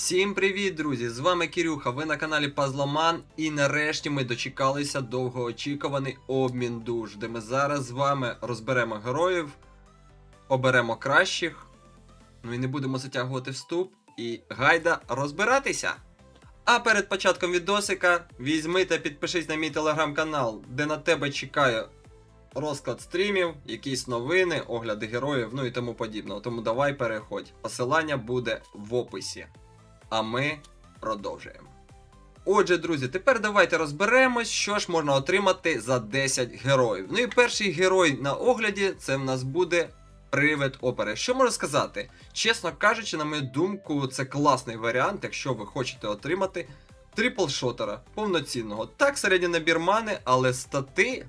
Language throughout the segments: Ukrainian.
Всім привіт, друзі! З вами Кирюха, ви на каналі Пазломан, і нарешті ми дочекалися довгоочікуваний обмін душ, де ми зараз з вами розберемо героїв, оберемо кращих, ну і не будемо затягувати вступ, і гайда розбиратися! А перед початком відосика візьми та підпишись на мій телеграм-канал, де на тебе чекає розклад стрімів, якісь новини, огляди героїв, ну і тому подібного. Тому давай переходь. Посилання буде в описі. А ми продовжуємо. Отже, друзі, тепер давайте розберемось, що ж можна отримати за 10 героїв. Ну і перший герой на огляді це в нас буде привид опери. Що можу сказати? Чесно кажучи, на мою думку, це класний варіант, якщо ви хочете отримати трипл-шотера повноцінного. Так, середній набір мани, але стати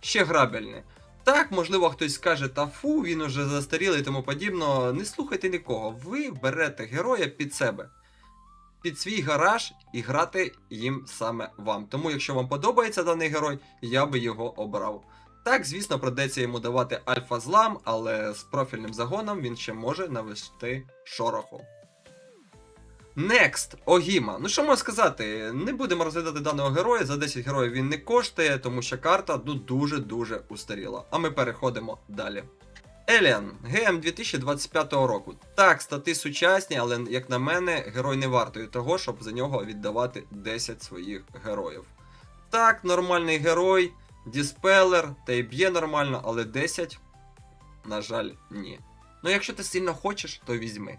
ще грабельні. Так, можливо, хтось скаже, та фу, він уже застарілий і тому подібно. Не слухайте нікого. Ви берете героя під себе, під свій гараж і грати їм саме вам. Тому, якщо вам подобається даний герой, я би його обрав. Так, звісно, придеться йому давати альфа-злам, але з профільним загоном він ще може навести шороху. Next, Огіма. Ну що можна сказати? Не будемо розглядати даного героя. За 10 героїв він не коштує, тому що карта ну, дуже-дуже устаріла. А ми переходимо далі. Еліан, ГМ 2025 року. Так, стати сучасні, але, як на мене, герой не вартує того, щоб за нього віддавати 10 своїх героїв. Так, нормальний герой, Діспелер, та й б'є нормально, але 10, на жаль, ні. Ну, якщо ти сильно хочеш, то візьми.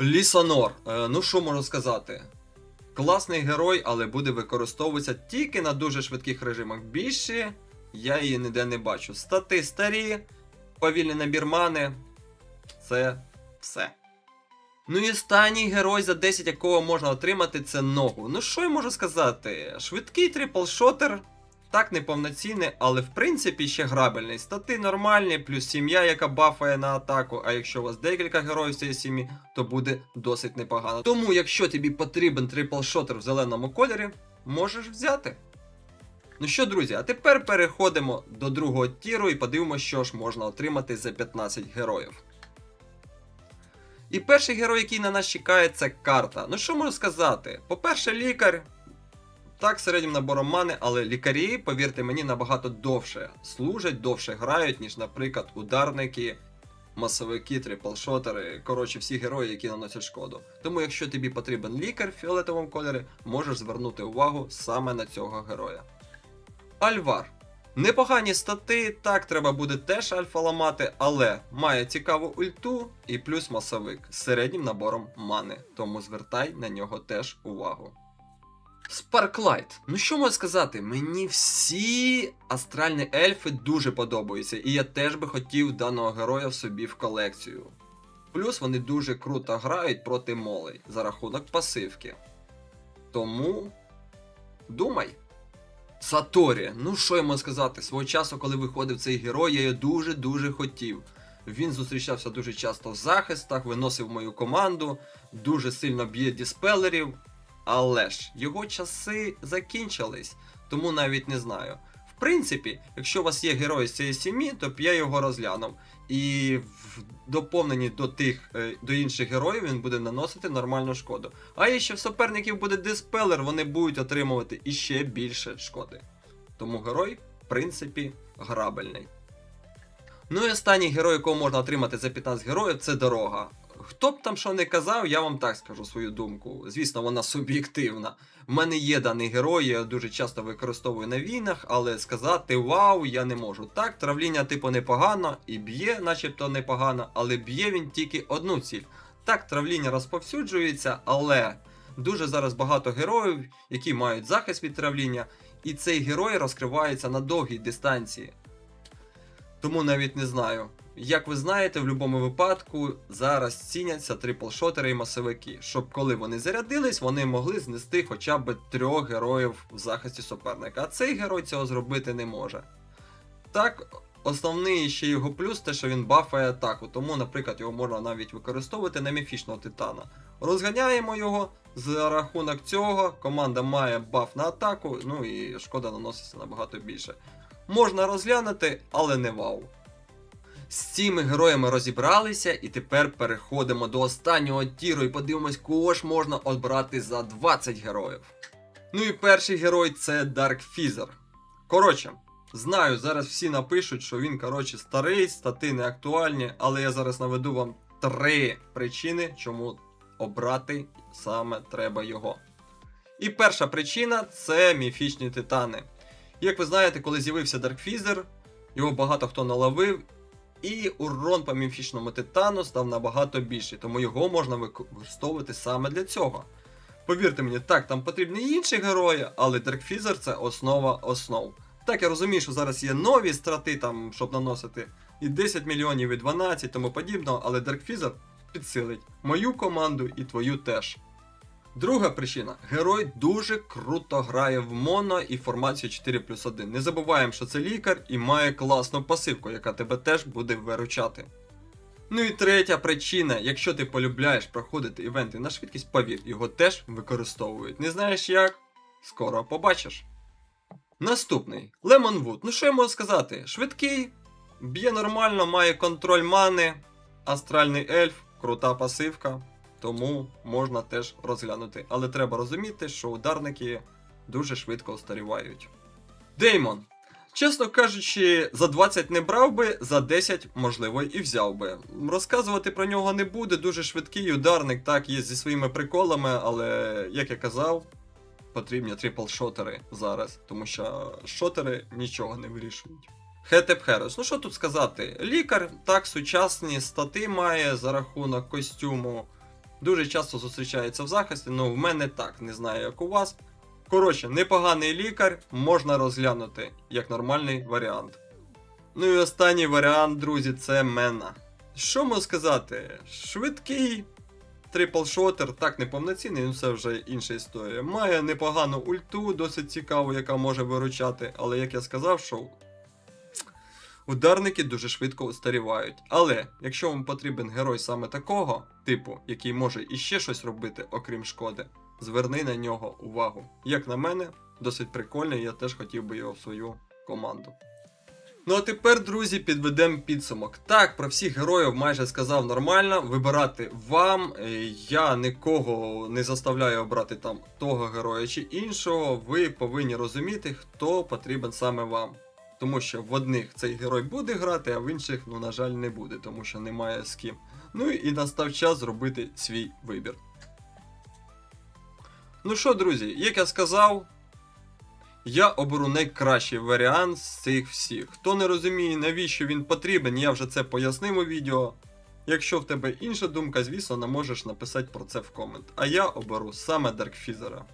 Лісанор. Е, ну що можу сказати? Класний герой, але буде використовуватися тільки на дуже швидких режимах. Більше я її ніде не бачу. Стати старі, повільний набір мани. Це все. Ну і останній герой, за 10 якого можна отримати, це ногу. Ну що я можу сказати? Швидкий трипл-шотер. Так, неповноцінний, але в принципі ще грабельний. Стати нормальні, плюс сім'я, яка бафає на атаку. А якщо у вас декілька героїв цієї сім'ї, то буде досить непогано. Тому, якщо тобі потрібен трипл-шотер в зеленому кольорі, можеш взяти. Ну що, друзі, а тепер переходимо до другого тіру і подивимося, що ж можна отримати за 15 героїв. І перший герой, який на нас чекає, це карта. Ну що можу сказати? По-перше, лікар. Так, середнім набором мани, але лікарі, повірте мені, набагато довше служать, довше грають, ніж, наприклад, ударники, масовики, триплшотери, коротше, всі герої, які наносять шкоду. Тому, якщо тобі потрібен лікар в фіолетовому кольорі, можеш звернути увагу саме на цього героя. Альвар. Непогані стати, так треба буде теж альфа ламати, але має цікаву ульту і плюс масовик з середнім набором мани, тому звертай на нього теж увагу. Спарклайт. Ну що можу сказати? Мені всі астральні ельфи дуже подобаються, і я теж би хотів даного героя в собі в колекцію. Плюс вони дуже круто грають проти молей за рахунок пасивки. Тому думай. Саторі, ну що я можу сказати, свого часу, коли виходив цей герой, я його дуже-дуже хотів. Він зустрічався дуже часто в захистах, виносив мою команду, дуже сильно б'є діспелерів. Але ж його часи закінчились, тому навіть не знаю. В принципі, якщо у вас є герой з цієї сім'ї, то б я його розглянув. І в доповненні до тих е, до інших героїв він буде наносити нормальну шкоду. А якщо в суперників буде диспелер, вони будуть отримувати іще більше шкоди. Тому герой, в принципі, грабельний. Ну і останній герой, якого можна отримати за 15 героїв, це дорога. Хто б там що не казав, я вам так скажу свою думку. Звісно, вона суб'єктивна. В мене є даний герой, я дуже часто використовую на війнах, але сказати вау, я не можу. Так, травління типу непогано і б'є, начебто непогано, але б'є він тільки одну ціль. Так, травління розповсюджується, але дуже зараз багато героїв, які мають захист від травління, і цей герой розкривається на довгій дистанції. Тому навіть не знаю. Як ви знаєте, в будь-якому випадку зараз ціняться триплшотери і масовики, щоб коли вони зарядились, вони могли знести хоча б трьох героїв в захисті суперника. А цей герой цього зробити не може. Так, основний ще його плюс те, що він бафає атаку, тому, наприклад, його можна навіть використовувати на міфічного титана. Розганяємо його. За рахунок цього команда має баф на атаку, ну і шкода наноситься набагато більше. Можна розглянути, але не вау. З цими героями розібралися, і тепер переходимо до останнього тіру і подивимось, кого ж можна обрати за 20 героїв. Ну і перший герой це Dark Feather. Коротше, знаю, зараз всі напишуть, що він, коротше, старий, стати не актуальні, але я зараз наведу вам три причини, чому обрати саме треба його. І перша причина це міфічні титани. Як ви знаєте, коли з'явився Feather, його багато хто наловив, і урон по міфічному титану став набагато більший, тому його можна використовувати саме для цього. Повірте мені, так, там потрібні інші герої, але Feather це основа основ. Так, я розумію, що зараз є нові страти, там, щоб наносити і 10 мільйонів, і 12, тому подібного, але Feather підсилить мою команду і твою теж. Друга причина. Герой дуже круто грає в моно і формацію 4 плюс 1. Не забуваємо, що це лікар і має класну пасивку, яка тебе теж буде виручати. Ну і третя причина, якщо ти полюбляєш проходити івенти на швидкість, повір, його теж використовують. Не знаєш як? Скоро побачиш. Наступний Лемонвуд. Ну що я можу сказати? Швидкий, б'є нормально, має контроль мани, астральний ельф, крута пасивка, тому можна теж розглянути. Але треба розуміти, що ударники дуже швидко остарівають. Деймон. Чесно кажучи, за 20 не брав би, за 10, можливо, і взяв би. Розказувати про нього не буде, дуже швидкий ударник, так, є зі своїми приколами, але, як я казав, потрібні трипл-шотери зараз, тому що шотери нічого не вирішують. Хетеп Херос. Ну що тут сказати? Лікар так сучасні стати має за рахунок костюму. Дуже часто зустрічається в захисті, ну в мене так, не знаю як у вас. Коротше, непоганий лікар можна розглянути як нормальний варіант. Ну і останній варіант, друзі, це Мена. Що можу сказати? Швидкий трипл-шотер, так неповноцінний, ну це вже інша історія. Має непогану ульту, досить цікаву, яка може виручати, але як я сказав, що ударники дуже швидко устарівають. Але якщо вам потрібен герой саме такого, типу, який може іще щось робити, окрім шкоди, зверни на нього увагу. Як на мене, досить прикольний, я теж хотів би його в свою команду. Ну а тепер, друзі, підведемо підсумок. Так, про всіх героїв майже сказав нормально. Вибирати вам. Я нікого не заставляю обрати там того героя чи іншого. Ви повинні розуміти, хто потрібен саме вам. Тому що в одних цей герой буде грати, а в інших, ну, на жаль, не буде, тому що немає з ким. Ну і настав час зробити свій вибір. Ну що, друзі, як я сказав, я оберу найкращий варіант з цих всіх. Хто не розуміє, навіщо він потрібен, я вже це пояснив у відео. Якщо в тебе інша думка, звісно, не можеш написати про це в комент. А я оберу саме Даркфізера.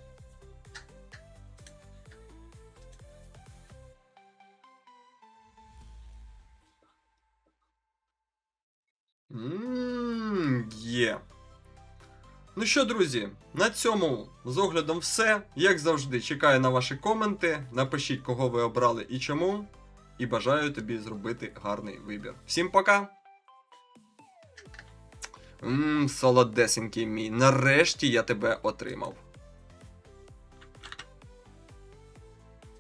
Ммм, є. Ну що, друзі, на цьому з оглядом все. Як завжди, чекаю на ваші коменти. Напишіть, кого ви обрали і чому. І бажаю тобі зробити гарний вибір. Всім пока! Ммм, солодесенький мій. Нарешті я тебе отримав.